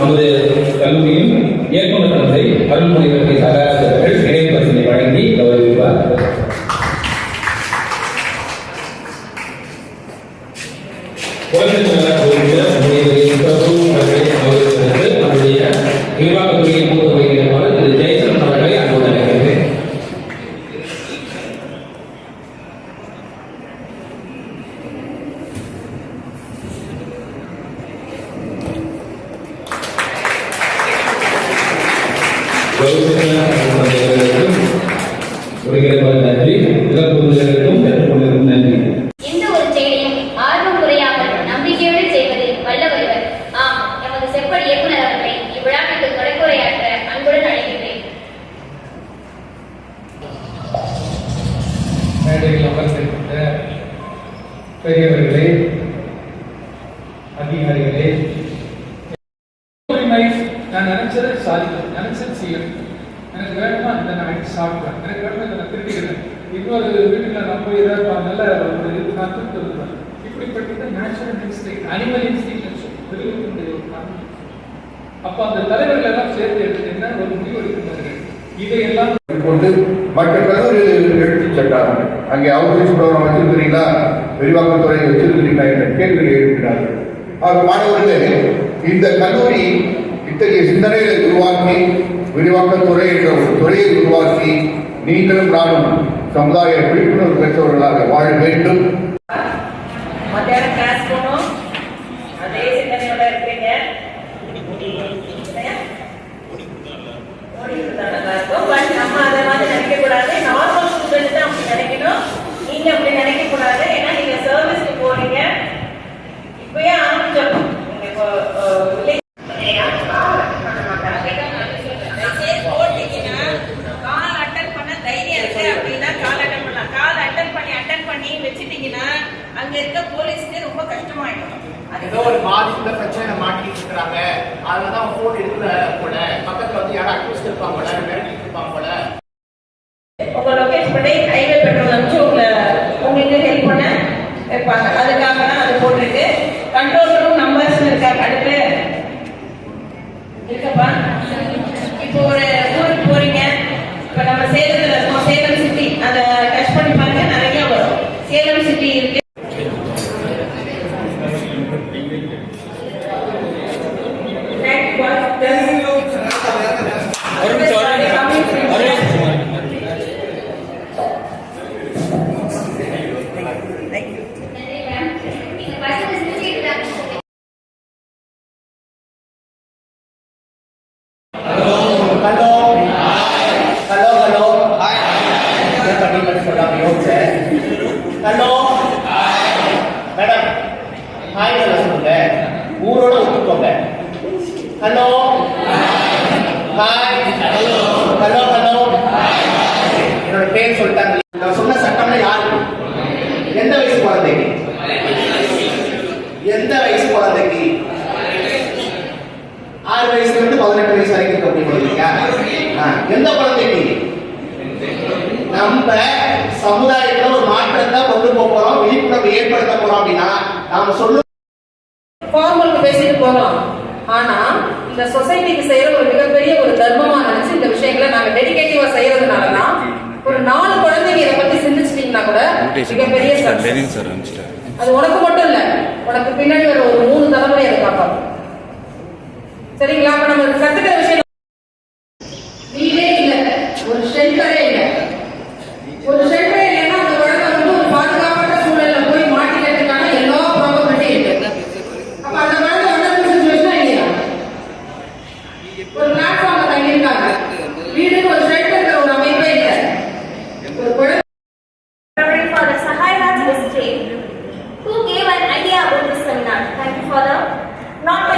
நமது கல்லூரியின் இயக்குநர் தந்தை அருள்மொழிவர்களை தகராறு அவர்கள் நினைவு பரிசினை வழங்கி கௌரவிப்பார் குழந்தை நல குறித்த முனைவரின் பிரபு அவர்களை கௌரவிப்பதற்கு நம்முடைய நிர்வாகத்துறையின் நன்றி இலக்கு முதல்வர்களுக்கும் நன்றி எந்த ஒரு செயலையும் ஆர்வம் குறையாமல் நம்பிக்கையோடு செய்வதில் வல்லவர்கள் ஆம் எமது செப்பல் இயக்குனர் அவர்களை இவ்விழாவிற்கு தொடர்புரையாற்ற அன்புடன் அழைக்கின்றேன். மேடையில் அமர்ந்திருக்கின்ற பெரியவர்களே அதிகாரிகளே சாதிக்கிறேன் நினைச்சது எனக்கு வேணுமா இந்த நான் சாப்பிடுவேன். எனக்கு வேணுமா இதை நான் திருடிக்கிறேன். இன்னொரு வீட்டில் நான் போய் ஏதாவது நல்ல ஒரு இது நான் திருப்பி வருவேன் இப்படிப்பட்ட நேச்சுரல் இன்ஸ்டிங் அனிமல் இன்ஸ்டிங் விரும்புகின்ற ஒரு காரணம். அப்ப அந்த தலைவர்கள் எல்லாம் சேர்த்து எடுத்தீங்கன்னா ஒரு முடிவு எடுக்கிறார்கள் இதையெல்லாம் கொண்டு மற்ற கல்லூரிகளில் எடுத்துச் சென்றார்கள். அங்கே அவுட்ரீச் ப்ரோக்ராம் வச்சிருக்கிறீங்களா? விரிவாக்கத்துறை வச்சிருக்கிறீங்களா? என்ற கேள்வியை எழுப்பினார்கள். ஆக மாணவர்களே இந்த கல்லூரி இத்தகைய சிந்தனைகளை உருவாக்கி விரிவாக்கத்துறை என்ற ஒரு துறையை உருவாக்கி நீங்களும் நானும் சமுதாய விழிப்புணர்வு பெற்றவர்களாக வாழ வேண்டும். நம்ம அதை மாதிரி நினைக்க கூடாது நார்மல் ஸ்டூடெண்ட் தான் அப்படி நினைக்கணும். நீங்க அப்படி நினைக்க கூடாது ஏதோ ஒரு பாதிப்புல பிரச்சனை மாட்டிட்டு இருக்கிறாங்க. அதனாலதான் அதுலதான் போன் எடுக்கல போல. பக்கத்துல வந்து யாரும் அக்யூஸ்ட் இருப்பாங்க போல மிரட்டிட்டு இருப்பாங்க போல. உங்க லொகேஷ் பண்ணி ஹைவே பெட்ரோல் அனுப்பிச்சு உங்களை உங்களுக்கு ஹெல்ப் பண்ண வைப்பாங்க. அதுக்காக தான் ஊரோட ஒத்துக்கோங்க hello hi hello hello hello என்னோட பேர் சொல்லிட்டாங்க. நான் சொன்ன சட்டம்னா யாரு? எந்த வயசு குழந்தைக்கு? எந்த வயசு குழந்தைக்கு? ஆறு வயசுல இருந்து பதினெட்டு வயசு வரைக்கும் இருக்க முடியுமா எந்த குழந்தைக்கு? நம்ம சமுதாயத்துல ஒரு மாற்றத்தை கொண்டு போக போறோம் விழிப்புணர்வு ஏற்படுத்த போறோம் அப்படின்னா நாம சொல்லும் பேசிட்டு போகலாம் ஆனா இந்த சொசைட்டிக்கு செய்யற ஒரு மிகப்பெரிய ஒரு தர்மமா நினைச்சு இந்த விஷயங்களை நாங்க டெடிகேட்டிவா செய்யறதுனாலதான் ஒரு நாலு குழந்தைங்க இதை பத்தி சிந்திச்சிட்டீங்கன்னா கூட மிகப்பெரிய அது உனக்கு மட்டும் இல்ல உனக்கு பின்னாடி ஒரு மூணு தலைமுறை அதை காப்பாது சரிங்களா? நம்ம கத்துக்கிற விஷயம் வீடே இல்ல ஒரு ஷெல்டரே இல்ல. ஒரு shelter Who gave an idea about this seminar. Thank you for the not